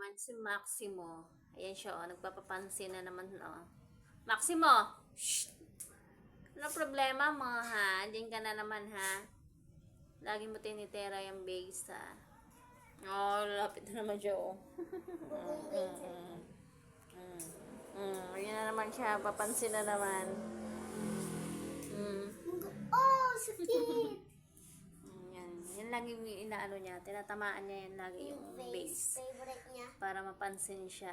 naman si Maximo. Ayan siya, oh. Nagpapapansin na naman, oh. Maximo! Shh! Ano problema mo, ha? Diyan ka na naman, ha? Lagi mo tinitera yung base, ha? Oh, lapit na naman siya, oh. Mm, mm, mm. Mm, ayan na naman siya. Papansin na naman. Lagi yung inaano niya. Tinatamaan niya yan lagi yung base. Favorite niya. Para mapansin siya.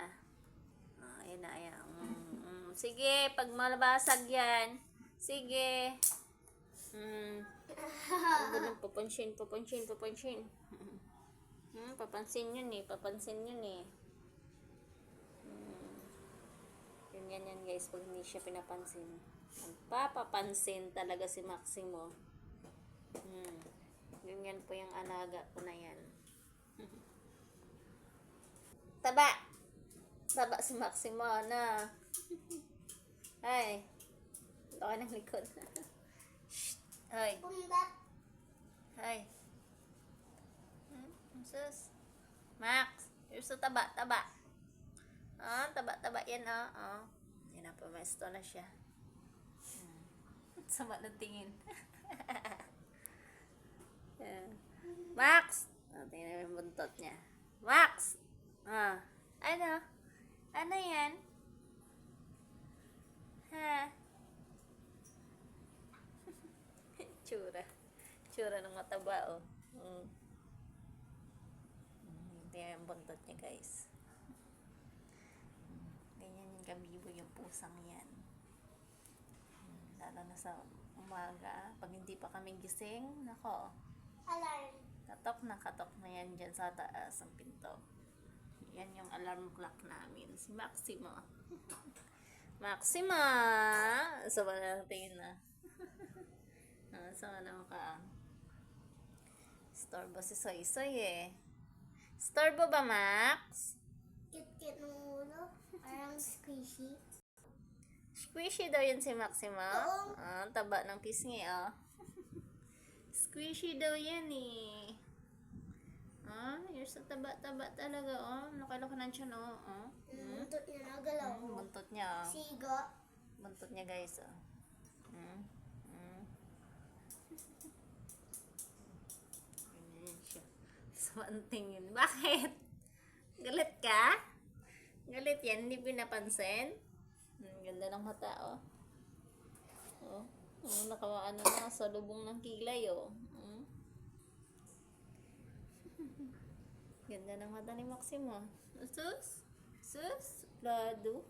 Ah, ayan na, ayan. Mm, mm. Sige, pag malabasag yan. Sige. Mm. Ganun, papansin, papansin, papansin. Hmm, papansin yun eh, papansin yun eh. Hmm. Yun yan yan guys, pag hindi siya pinapansin. Papapansin talaga si Maximo. Hmm. Yun yan po yung alaga ko na yan. Taba! Taba si Maximo, na. Ay. Laki ng likod. Shh. Ay. Ay. Hmm, sus. Max, you're so taba, taba. Ah, taba, taba yan, ah. Ah. Yan na, pumesto na siya. Hmm. Sama ng tingin. Max! Oh, tingnan mo yung buntot niya. Max! Ah. Ano? Ano yan? Ha? Tsura. Tsura ng mataba, oh. Mm. Tingnan yung buntot niya, guys. Mm, Ganyan yung gabibo yung pusang yan. Mm, Lalo na sa umaga, pag hindi pa kami gising, nako, Alarm. katok na katok na yan dyan sa taas ng pinto. Yan yung alarm clock namin. Si Maxima. Maxima! Sama na ang tingin na. Sama na ka. Storbo si Soy Soy eh. Storbo ba, Max? Cute-cute ng ulo. Parang squishy. Squishy daw yun si Maxima. Oo. Ah, taba ng pisngi, ah. Squishy daw yan eh. Ah, you're sa taba-taba talaga, oh. Nakalaki ng tiyan, oh. oh. Mm. Buntot niya nagalaw. Mm, buntot niya, oh. Sigo. Buntot niya, guys, oh. Mm. Mm. Ganyan siya. So, ang tingin. Bakit? Galit ka? Galit yan? Hindi pinapansin? Ang ganda ng mata, oh. Oh. Oh, nakawa ano na sa lubong ng kilay, oh. Mm. ganda ng mata ni Maximo. Sus? Sus? Lado?